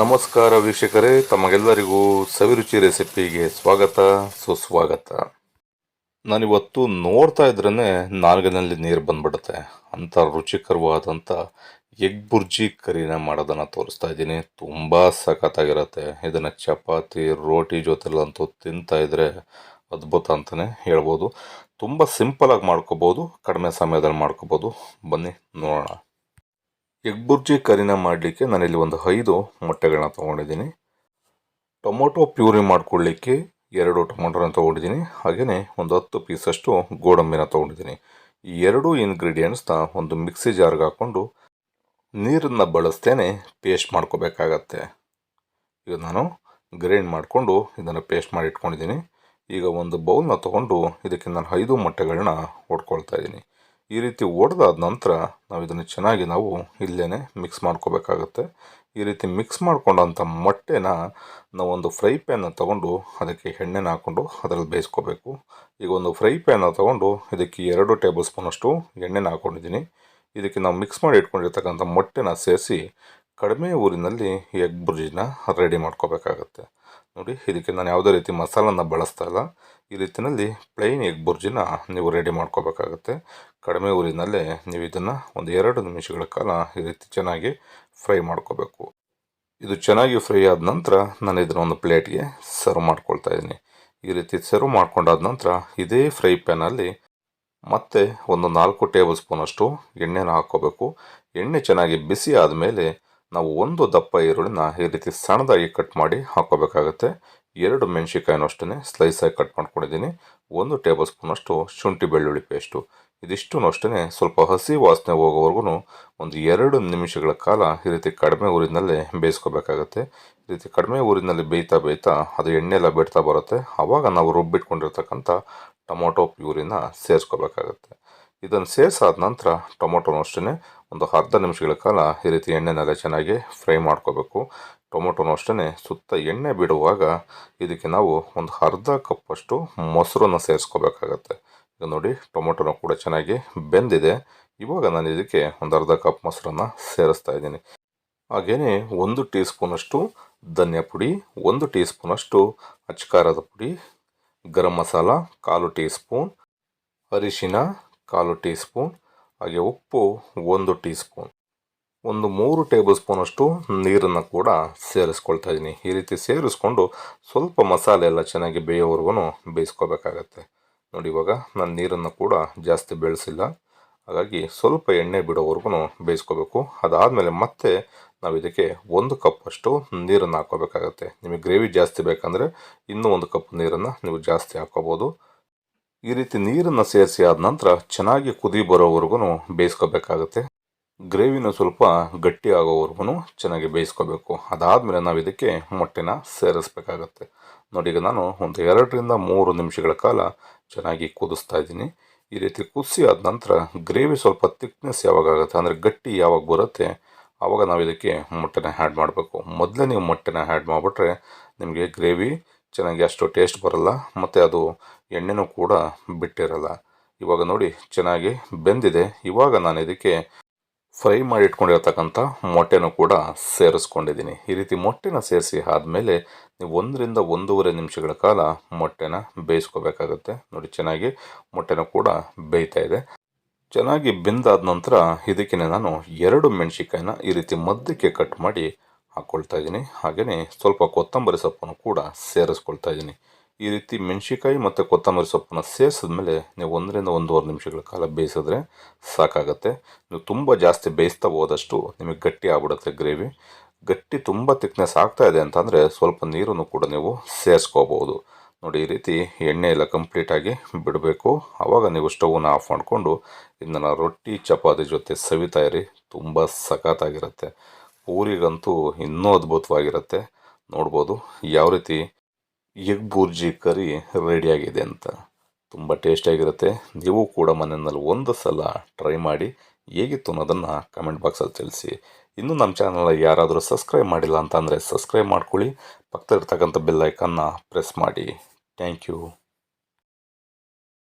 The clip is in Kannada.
ನಮಸ್ಕಾರ ವೀಕ್ಷಕರೇ, ತಮಗೆಲ್ಲರಿಗೂ ಸವಿರುಚಿ ರೆಸಿಪಿಗೆ ಸ್ವಾಗತ, ಸುಸ್ವಾಗತ. ನಾನಿವತ್ತು ನೋಡ್ತಾ ಇದ್ರೇ ನಾಲ್ಗನಲ್ಲಿ ನೀರು ಬಂದ್ಬಿಡುತ್ತೆ. ಅಂಥ ರುಚಿಕರವಾದಂಥ ಎಗ್ ಬುರ್ಜಿ ಕರಿನ ಮಾಡೋದನ್ನು ತೋರಿಸ್ತಾ ಇದ್ದೀನಿ. ತುಂಬ ಸಖತ್ತಾಗಿರುತ್ತೆ. ಇದನ್ನು ಚಪಾತಿ, ರೋಟಿ ಜೊತೆಲ್ಲಂತೂ ತಿಂತಾ ಇದ್ರೆ ಅದ್ಭುತ ಅಂತಲೇ ಹೇಳ್ಬೋದು. ತುಂಬ ಸಿಂಪಲಾಗಿ ಮಾಡ್ಕೋಬೋದು, ಕಡಿಮೆ ಸಮಯದಲ್ಲಿ ಮಾಡ್ಕೋಬೋದು. ಬನ್ನಿ, ನೋಡೋಣ. ಎಗ್ ಬುರ್ಜಿ ಕರಿನ ಮಾಡಲಿಕ್ಕೆ ನಾನಿಲ್ಲಿ ಒಂದು ಐದು ಮೊಟ್ಟೆಗಳನ್ನ ತೊಗೊಂಡಿದ್ದೀನಿ. ಟೊಮೊಟೊ ಪ್ಯೂರಿ ಮಾಡ್ಕೊಳ್ಳಿಕ್ಕೆ ಎರಡು ಟೊಮೊಟೊನ ತೊಗೊಂಡಿದ್ದೀನಿ. ಹಾಗೆಯೇ ಒಂದು ಹತ್ತು ಪೀಸಷ್ಟು ಗೋಡಂಬಿನ ತೊಗೊಂಡಿದ್ದೀನಿ. ಈ ಎರಡು ಇಂಗ್ರೀಡಿಯೆಂಟ್ಸ್ನ ಒಂದು ಮಿಕ್ಸಿ ಜಾರ್ಗೆ ಹಾಕ್ಕೊಂಡು ನೀರನ್ನು ಬಳಸ್ತೇನೆ ಪೇಸ್ಟ್ ಮಾಡ್ಕೋಬೇಕಾಗತ್ತೆ. ಈಗ ನಾನು ಗ್ರೈಂಡ್ ಮಾಡಿಕೊಂಡು ಇದನ್ನು ಪೇಸ್ಟ್ ಮಾಡಿ ಇಟ್ಕೊಂಡಿದ್ದೀನಿ. ಈಗ ಒಂದು ಬೌಲ್ನ ತೊಗೊಂಡು ಇದಕ್ಕೆ ನಾನು ಐದು ಮೊಟ್ಟೆಗಳನ್ನ ಹೊಡ್ಕೊಳ್ತಾ ಇದ್ದೀನಿ. ಈ ರೀತಿ ಒಡೆದಾದ ನಂತರ ನಾವು ಇದನ್ನು ಚೆನ್ನಾಗಿ ನಾವು ಇಲ್ಲೇ ಮಿಕ್ಸ್ ಮಾಡ್ಕೋಬೇಕಾಗತ್ತೆ. ಈ ರೀತಿ ಮಿಕ್ಸ್ ಮಾಡ್ಕೊಂಡಂಥ ಮೊಟ್ಟೆನ ನಾವು ಒಂದು ಫ್ರೈ ಪ್ಯಾನ್ನ ತೊಗೊಂಡು ಅದಕ್ಕೆ ಎಣ್ಣೆನ ಹಾಕ್ಕೊಂಡು ಅದರಲ್ಲಿ ಬೇಯಿಸ್ಕೋಬೇಕು. ಈಗ ಒಂದು ಫ್ರೈ ಪ್ಯಾನ್ನ ತೊಗೊಂಡು ಇದಕ್ಕೆ ಎರಡು ಟೇಬಲ್ ಸ್ಪೂನಷ್ಟು ಎಣ್ಣೆನ ಹಾಕ್ಕೊಂಡಿದ್ದೀನಿ ಇದಕ್ಕೆ ನಾವು ಮಿಕ್ಸ್ ಮಾಡಿ ಇಟ್ಕೊಂಡಿರ್ತಕ್ಕಂಥ ಮೊಟ್ಟೆನ ಸೇರಿಸಿ ಕಡಿಮೆ ಊರಿನಲ್ಲಿ ಎಗ್ ಬುರ್ಜಿನ ರೆಡಿ ಮಾಡ್ಕೋಬೇಕಾಗತ್ತೆ. ನೋಡಿ, ಇದಕ್ಕೆ ನಾನು ಯಾವುದೇ ರೀತಿ ಮಸಾಲನ್ನು ಬಳಸ್ತಾ ಇಲ್ಲ. ಈ ರೀತಿಯಲ್ಲಿ ಪ್ಲೈನ್ ಎಗ್ ಬುರ್ಜಿನ ನೀವು ರೆಡಿ ಮಾಡ್ಕೋಬೇಕಾಗತ್ತೆ. ಕಡಿಮೆ ಊರಿನಲ್ಲೇ ನೀವು ಇದನ್ನು ಒಂದು ಎರಡು ನಿಮಿಷಗಳ ಕಾಲ ಈ ರೀತಿ ಚೆನ್ನಾಗಿ ಫ್ರೈ ಮಾಡ್ಕೋಬೇಕು. ಇದು ಚೆನ್ನಾಗಿ ಫ್ರೈ ಆದ ನಂತರ ನಾನು ಇದನ್ನು ಒಂದು ಪ್ಲೇಟ್ಗೆ ಸರ್ವ್ ಮಾಡ್ಕೊಳ್ತಾ ಇದ್ದೀನಿ. ಈ ರೀತಿ ಸರ್ವ್ ಮಾಡ್ಕೊಂಡಾದ ನಂತರ ಇದೇ ಫ್ರೈ ಪ್ಯಾನಲ್ಲಿ ಮತ್ತೆ ಒಂದು ನಾಲ್ಕು ಟೇಬಲ್ ಸ್ಪೂನಷ್ಟು ಎಣ್ಣೆನ ಹಾಕ್ಕೋಬೇಕು. ಎಣ್ಣೆ ಚೆನ್ನಾಗಿ ಬಿಸಿ ಆದಮೇಲೆ ನಾವು ಒಂದು ದಪ್ಪ ಈರುಳ್ಳಿನ ಈ ರೀತಿ ಸಣ್ಣದಾಗಿ ಕಟ್ ಮಾಡಿ ಹಾಕೋಬೇಕಾಗುತ್ತೆ ಎರಡು ಮೆಣಸಿಕಾಯಿನೂ ಅಷ್ಟೇ ಸ್ಲೈಸಾಗಿ ಕಟ್ ಮಾಡ್ಕೊಂಡಿದ್ದೀನಿ. ಒಂದು ಟೇಬಲ್ ಸ್ಪೂನಷ್ಟು ಶುಂಠಿ ಬೆಳ್ಳುಳ್ಳಿ ಪೇಸ್ಟು ಇದಿಷ್ಟು ಅಷ್ಟೇ ಸ್ವಲ್ಪ ಹಸಿ ವಾಸನೆ ಹೋಗೋವರೆಗೂ ಒಂದು ಎರಡು ನಿಮಿಷಗಳ ಕಾಲ ಈ ರೀತಿ ಕಡಿಮೆ ಊರಿನಲ್ಲೇ ಬೇಯಿಸ್ಕೋಬೇಕಾಗತ್ತೆ. ಈ ರೀತಿ ಕಡಿಮೆ ಊರಿನಲ್ಲಿ ಬೇಯ್ತಾ ಬೇಯ್ತಾ ಅದು ಎಣ್ಣೆ ಎಲ್ಲ ಬಿಡ್ತಾ ಬರುತ್ತೆ. ಆವಾಗ ನಾವು ರುಬ್ಬಿಟ್ಕೊಂಡಿರ್ತಕ್ಕಂಥ ಟೊಮೊಟೊ ಪ್ಯೂರಿನ ಸೇರಿಸ್ಕೋಬೇಕಾಗತ್ತೆ. ಇದನ್ನು ಸೇರಿಸಾದ ನಂತರ ಟೊಮೊಟೊನೂ ಅಷ್ಟೇ ಒಂದು ಅರ್ಧ ನಿಮಿಷಗಳ ಕಾಲ ಈ ರೀತಿ ಎಣ್ಣೆನೆಲ್ಲ ಚೆನ್ನಾಗಿ ಫ್ರೈ ಮಾಡ್ಕೋಬೇಕು. ಟೊಮೊಟೊನೂ ಅಷ್ಟೇ ಸುತ್ತ ಎಣ್ಣೆ ಬಿಡುವಾಗ ಇದಕ್ಕೆ ನಾವು ಒಂದು ಅರ್ಧ ಕಪ್ಪಷ್ಟು ಮೊಸರನ್ನು ಸೇರಿಸ್ಕೋಬೇಕಾಗತ್ತೆ. ಈಗ ನೋಡಿ, ಟೊಮೊಟೊನೂ ಕೂಡ ಚೆನ್ನಾಗಿ ಬೆಂದಿದೆ. ಇವಾಗ ನಾನು ಇದಕ್ಕೆ ಒಂದು ಅರ್ಧ ಕಪ್ ಮೊಸರನ್ನು ಸೇರಿಸ್ತಾ ಇದ್ದೀನಿ. ಹಾಗೆಯೇ ಒಂದು ಟೀ ಸ್ಪೂನಷ್ಟು ಧನಿಯಾ ಪುಡಿ, ಒಂದು ಟೀ ಸ್ಪೂನಷ್ಟು ಅಚ್ಕಾರದ ಪುಡಿ, ಗರಂ ಮಸಾಲ, ಕಾಲು ಟೀ ಸ್ಪೂನ್ ಅರಿಶಿನ, ಕಾಲು ಟೀ ಸ್ಪೂನ್ ಹಾಗೆ ಉಪ್ಪು ಒಂದು ಟೀ ಸ್ಪೂನ್ ಒಂದು ಮೂರು ಟೇಬಲ್ ಸ್ಪೂನಷ್ಟು ನೀರನ್ನು ಕೂಡ ಸೇರಿಸ್ಕೊಳ್ತಾ ಇದ್ದೀನಿ. ಈ ರೀತಿ ಸೇರಿಸ್ಕೊಂಡು ಸ್ವಲ್ಪ ಮಸಾಲೆ ಎಲ್ಲ ಚೆನ್ನಾಗಿ ಬೇಯೋವರೆಗೂ ಬೇಯಿಸ್ಕೋಬೇಕಾಗತ್ತೆ. ನೋಡಿ, ಇವಾಗ ನಾನು ನೀರನ್ನು ಕೂಡ ಜಾಸ್ತಿ ಬೆಳೆಸಿಲ್ಲ. ಹಾಗಾಗಿ ಸ್ವಲ್ಪ ಎಣ್ಣೆ ಬಿಡೋವರೆಗೂ ಬೇಯಿಸ್ಕೋಬೇಕು. ಅದಾದಮೇಲೆ ಮತ್ತೆ ನಾವು ಇದಕ್ಕೆ ಒಂದು ಕಪ್ಪಷ್ಟು ನೀರನ್ನು ಹಾಕೋಬೇಕಾಗತ್ತೆ ನಿಮಗೆ ಗ್ರೇವಿ ಜಾಸ್ತಿ ಬೇಕಂದರೆ ಇನ್ನೂ ಒಂದು ಕಪ್ ನೀರನ್ನು ನೀವು ಜಾಸ್ತಿ ಹಾಕ್ಕೋಬೋದು. ಈ ರೀತಿ ನೀರನ್ನು ಸೇರಿಸಿ ಆದ ನಂತರ ಚೆನ್ನಾಗಿ ಕುದಿ ಬರೋವರೆಗೂ ಬೇಯಿಸ್ಕೋಬೇಕಾಗತ್ತೆ. ಗ್ರೇವಿನ ಸ್ವಲ್ಪ ಗಟ್ಟಿ ಆಗೋವರೆಗೂ ಚೆನ್ನಾಗಿ ಬೇಯಿಸ್ಕೋಬೇಕು. ಅದಾದಮೇಲೆ ನಾವು ಇದಕ್ಕೆ ಮೊಟ್ಟೆನ ಸೇರಿಸ್ಬೇಕಾಗತ್ತೆ. ನೋಡಿ, ಈಗ ನಾನು ಒಂದು ಎರಡರಿಂದ ಮೂರು ನಿಮಿಷಗಳ ಕಾಲ ಚೆನ್ನಾಗಿ ಕುದಿಸ್ತಾ ಇದ್ದೀನಿ. ಈ ರೀತಿ ಕುದಿಸಿ ಆದ ನಂತರ ಗ್ರೇವಿ ಸ್ವಲ್ಪ ತಿಕ್ನೆಸ್ ಯಾವಾಗ ಆಗುತ್ತೆ ಅಂದರೆ ಗಟ್ಟಿ ಯಾವಾಗ ಬರುತ್ತೆ ಆವಾಗ ನಾವು ಇದಕ್ಕೆ ಮೊಟ್ಟೆನ ಆ್ಯಡ್ ಮಾಡಬೇಕು. ಮೊದಲೇ ನೀವು ಮೊಟ್ಟೆನ ಆ್ಯಡ್ ಮಾಡಿಬಿಟ್ರೆ ನಿಮಗೆ ಗ್ರೇವಿ ಚೆನ್ನಾಗಿ ಅಷ್ಟು ಟೇಸ್ಟ್ ಬರಲ್ಲ, ಮತ್ತು ಅದು ಎಣ್ಣೆನೂ ಕೂಡ ಬಿಟ್ಟಿರಲ್ಲ. ಇವಾಗ ನೋಡಿ, ಚೆನ್ನಾಗಿ ಬೆಂದಿದೆ. ಇವಾಗ ನಾನು ಇದಕ್ಕೆ ಫ್ರೈ ಮಾಡಿ ಇಟ್ಕೊಂಡಿರ್ತಕ್ಕಂಥ ಮೊಟ್ಟೆನೂ ಕೂಡ ಸೇರಿಸ್ಕೊಂಡಿದ್ದೀನಿ. ಈ ರೀತಿ ಮೊಟ್ಟೆನ ಸೇರಿಸಿ ಆದಮೇಲೆ ನೀವು ಒಂದರಿಂದ ಒಂದೂವರೆ ನಿಮಿಷಗಳ ಕಾಲ ಮೊಟ್ಟೆನ ಬೇಯಿಸ್ಕೋಬೇಕಾಗುತ್ತೆ. ನೋಡಿ, ಚೆನ್ನಾಗಿ ಮೊಟ್ಟೆನೂ ಕೂಡ ಬೇಯ್ತಾ ಇದೆ. ಚೆನ್ನಾಗಿ ಬೆಂದಾದ ನಂತರ ಇದಕ್ಕೆ ನಾನು ಎರಡು ಮೆಣಸಿಕಾಯಿನ ಈ ರೀತಿ ಮದ್ದಕ್ಕೆ ಕಟ್ ಮಾಡಿ ಹಾಕ್ಕೊಳ್ತಾ ಇದ್ದೀನಿ. ಹಾಗೆಯೇ ಸ್ವಲ್ಪ ಕೊತ್ತಂಬರಿ ಸೊಪ್ಪನ್ನು ಕೂಡ ಸೇರಿಸ್ಕೊಳ್ತಾ ಇದ್ದೀನಿ. ಈ ರೀತಿ ಮೆಣಸಿಕಾಯಿ ಮತ್ತು ಕೊತ್ತಂಬರಿ ಸೊಪ್ಪನ್ನು ಸೇರಿಸಿದ್ಮೇಲೆ ನೀವು ಒಂದರಿಂದ ಒಂದೂವರೆ ನಿಮಿಷಗಳ ಕಾಲ ಬೇಯಿಸಿದ್ರೆ ಸಾಕಾಗುತ್ತೆ. ನೀವು ತುಂಬ ಜಾಸ್ತಿ ಬೇಯಿಸ್ತಾ ಹೋದಷ್ಟು ನಿಮಗೆ ಗಟ್ಟಿ ಆಗ್ಬಿಡುತ್ತೆ ಗ್ರೇವಿ. ಗಟ್ಟಿ ತುಂಬ ತಿಕ್ನೆಸ್ ಆಗ್ತಾ ಇದೆ ಅಂತಂದರೆ ಸ್ವಲ್ಪ ನೀರನ್ನು ಕೂಡ ನೀವು ಸೇರಿಸ್ಕೋಬೋದು. ನೋಡಿ, ಈ ರೀತಿ ಎಣ್ಣೆ ಎಲ್ಲ ಕಂಪ್ಲೀಟಾಗಿ ಬಿಡಬೇಕು. ಆವಾಗ ನೀವು ಸ್ಟವನ್ನು ಆಫ್ ಮಾಡಿಕೊಂಡು ಇದನ್ನು ರೊಟ್ಟಿ, ಚಪಾತಿ ಜೊತೆ ಸವಿತಾ ಇರಿ. ತುಂಬ ಸಖತ್ತಾಗಿರುತ್ತೆ. ಪೂರಿಗಂತೂ ಇನ್ನೂ ಅದ್ಭುತವಾಗಿರುತ್ತೆ. ನೋಡ್ಬೋದು ಯಾವ ರೀತಿ ಎಗ್ ಬೂರ್ಜಿ ಕರಿ ರೆಡಿಯಾಗಿದೆ ಅಂತ. ತುಂಬ ಟೇಸ್ಟಿಯಾಗಿರುತ್ತೆ. ನೀವು ಕೂಡ ಮನೆಯಲ್ಲಿ ಒಂದು ಸಲ ಟ್ರೈ ಮಾಡಿ ಹೇಗಿತ್ತು ಅನ್ನೋದನ್ನು ಕಮೆಂಟ್ ಬಾಕ್ಸಲ್ಲಿ ತಿಳಿಸಿ. ಇನ್ನೂ ನಮ್ಮ ಚಾನಲ್ ಯಾರಾದರೂ ಸಬ್ಸ್ಕ್ರೈಬ್ ಮಾಡಿಲ್ಲ ಅಂತ ಅಂದರೆ ಸಬ್ಸ್ಕ್ರೈಬ್ ಮಾಡ್ಕೊಳ್ಳಿ. ಪಕ್ಕದಲ್ಲಿರ್ತಕ್ಕಂಥ ಬೆಲ್ಲೈಕನ್ನು ಪ್ರೆಸ್ ಮಾಡಿ. Thank you.